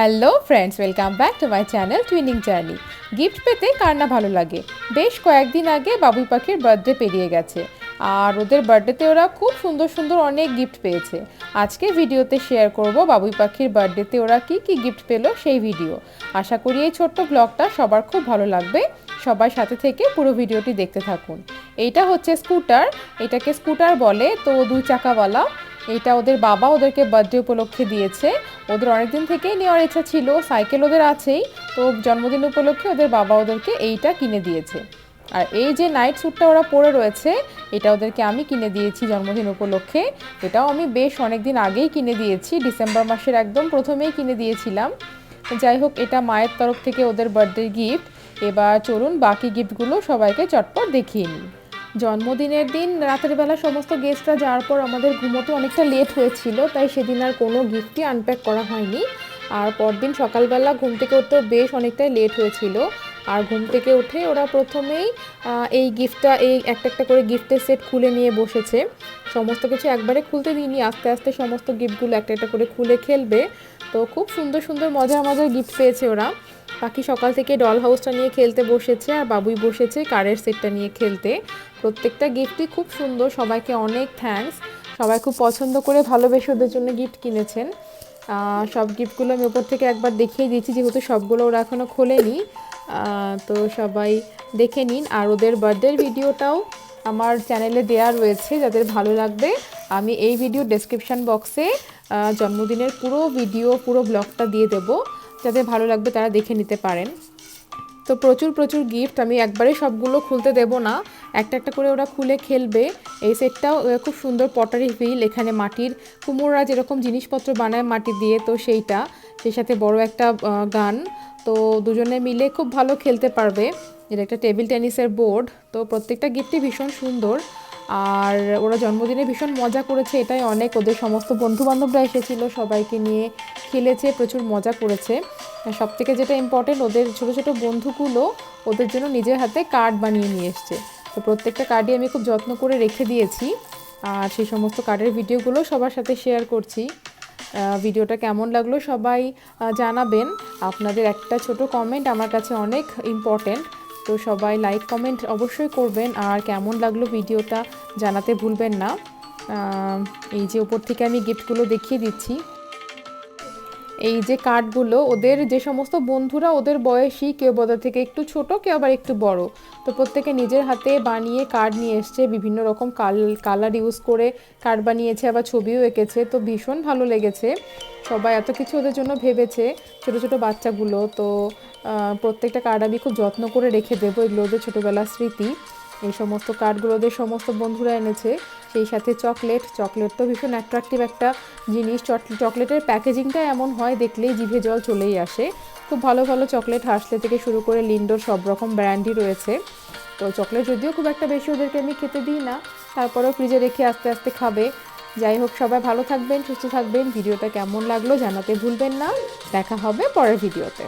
Hello friends welcome back to my channel twinning journey gift পেতে কার না ভালো লাগে? বেশ কয়েকদিন আগে বাবুই পাখির বার্থডে পেরিয়ে গেছে। আর ওদের বার্থডেতে ওরা খুব সুন্দর সুন্দর অনেক গিফট পেয়েছে। আজকে ভিডিওতে শেয়ার করব বাবুই পাখির বার্থডেতে ওরা কি কি গিফট পেল সেই ভিডিও আশা করি এই ছোট্ট ব্লগটা সবার খুব ভালো লাগবে। সবার সাথে থেকে পুরো ভিডিওটি দেখতে থাকুন। এইটা হচ্ছে স্কুটার এটাকে স্কুটার বলে। তো দুই চাকাওয়ালা। এটা ওদের বাবা ওদেরকে বার্থডে উপলক্ষে দিয়েছে। ওদের অনেকদিন থেকেই নেওয়ার ইচ্ছা ছিল সাইকেল ওদের আছেই। তো জন্মদিন উপলক্ষে ওদের বাবা ওদেরকে এইটা কিনে দিয়েছে। আর এই যে নাইট স্যুটটা ওরা পরে রয়েছে, এটা ওদেরকে আমি কিনে দিয়েছি জন্মদিন উপলক্ষে। এটাও আমি বেশ অনেক দিন আগেই কিনে দিয়েছি, ডিসেম্বর মাসের একদম প্রথমেই কিনে দিয়েছিলাম। যাই হোক, এটা মায়ের তরফ থেকে ওদের বার্থডে গিফট এবার চলুন বাকি গিফটগুলো সবাইকে চটপট দেখিয়ে নিই। জন্মদিনের দিন রাতের বেলা সমস্ত গেস্টরা যাওয়ার পর আমাদের ঘুমোতে অনেকটা লেট হয়েছিল, তাই সেদিন আর কোনো গিফটই আনপ্যাক করা হয়নি। আর পরদিন সকালবেলা ঘুম থেকে উঠতেও বেশ অনেকটাই লেট হয়েছিল। আর ঘুম থেকে উঠে ওরা প্রথমেই এই গিফটটা এই একটা একটা করে গিফটের সেট খুলে নিয়ে বসেছে। সমস্ত কিছু একবারে খুলতে দিইনি, আস্তে আস্তে সমস্ত গিফটগুলো একটা একটা করে খুলে খেলবে। তো খুব সুন্দর সুন্দর মজা মজার গিফট পেয়েছে ওরা। পাখি সকাল থেকে ডল হাউসটা নিয়ে খেলতে বসেছে আর বাবুই বসেছে কারের সেটটা নিয়ে খেলতে। প্রত্যেকটা গিফটই খুব সুন্দর, সবাইকে অনেক থ্যাঙ্কস সবাই খুব পছন্দ করে ভালোবেসে ওদের জন্য গিফট কিনেছেন। সব গিফটগুলো আমি ওপর থেকে একবার দেখিয়ে দিয়েছি যেহেতু সবগুলো ওরা এখনও খোলেনি। তো সবাই দেখে নিন। আর ওদের বার্থডের ভিডিওটাও আমার চ্যানেলে দেয়া রয়েছে, যাদের ভালো লাগবে। আমি এই ভিডিও ডেসক্রিপশান বক্সে জন্মদিনের পুরো ভিডিও পুরো ব্লগটা দিয়ে দেবো। যাদের ভালো লাগবে তারা দেখে নিতে পারেন। তো প্রচুর প্রচুর গিফট আমি একবারে সবগুলো খুলতে দেব না। একটা একটা করে ওরা খুলে খেলবে। এই সেটটাও খুব সুন্দর পটারি হুইল এখানে মাটির কুমোররা যেরকম জিনিসপত্র বানায় মাটি দিয়ে, তো সেইটা। সেই সাথে বড় একটা গান। তো দুজনে মিলে খুব ভালো খেলতে পারবে। এটা একটা টেবিল টেনিসের বোর্ড তো প্রত্যেকটা গিফটই ভীষণ সুন্দর। আর ওরা জন্মদিনে ভীষণ মজা করেছে, এটাই অনেক। ওদের সমস্ত বন্ধু বান্ধবরা এসেছিল, সবাইকে নিয়ে খেলেছে, প্রচুর মজা করেছে। সব থেকে যেটা ইম্পর্টেন্ট ওদের ছোটো ছোটো বন্ধুগুলো ওদের জন্য নিজের হাতে কার্ড বানিয়ে নিয়ে এসছে। তো প্রত্যেকটা কার্ডই আমি খুব যত্ন করে রেখে দিয়েছি। আর সেই সমস্ত কার্ডের ভিডিওগুলো সবার সাথে শেয়ার করছি। ভিডিওটা কেমন লাগল সবাই জানাবেন। আপনাদের একটা ছোট কমেন্ট আমার কাছে অনেক ইম্পর্টেন্ট তো সবাই লাইক কমেন্ট অবশ্যই করবেন। আর কেমন লাগল ভিডিওটা জানাতে ভুলবেন না। এই যে ওপর থেকে আমি গিফটগুলো দেখিয়ে দিচ্ছি। এই যে কার্ডগুলো ওদের যে সমস্ত বন্ধুরা ওদের বয়সী, কেউ ওদের থেকে একটু ছোট, কেউ আবার একটু বড়। তো প্রত্যেকে নিজের হাতে বানিয়ে কার্ড নিয়ে এসছে, বিভিন্ন রকম কাল, কালার ইউজ করে কার্ড বানিয়েছে, আবার ছবিও এঁকেছে। তো ভীষণ ভালো লেগেছে। সবাই এত কিছু ওদের জন্য ভেবেছে, ছোট ছোট বাচ্চাগুলো। তো প্রত্যেকটা কার্ড আমি খুব যত্ন করে রেখে দেবো এগুলো ওদের ছোটোবেলার স্মৃতি। এই সমস্ত কার্ডগুলো ওদের সমস্ত বন্ধুরা এনেছে, সেই সাথে চকলেট চকলেট তো ভীষণ অ্যাট্রাকটিভ একটা জিনিস। চকলেটের প্যাকেজিংটা এমন হয়, দেখলেই জিভে জল চলেই আসে। খুব ভালো ভালো চকলেট হাসলে থেকে শুরু করে লিন্ডোর সব রকম ব্র্যান্ডই রয়েছে। তো চকলেট যদিও খুব একটা বেশি ওদেরকে আমি খেতে দিই না, তারপরেও ফ্রিজে রেখে আস্তে আস্তে খাবে। যাই হোক, সবাই ভালো থাকবেন, সুস্থ থাকবেন। ভিডিওটা কেমন লাগল জানাতে ভুলবেন না। দেখা হবে পরের ভিডিওতে।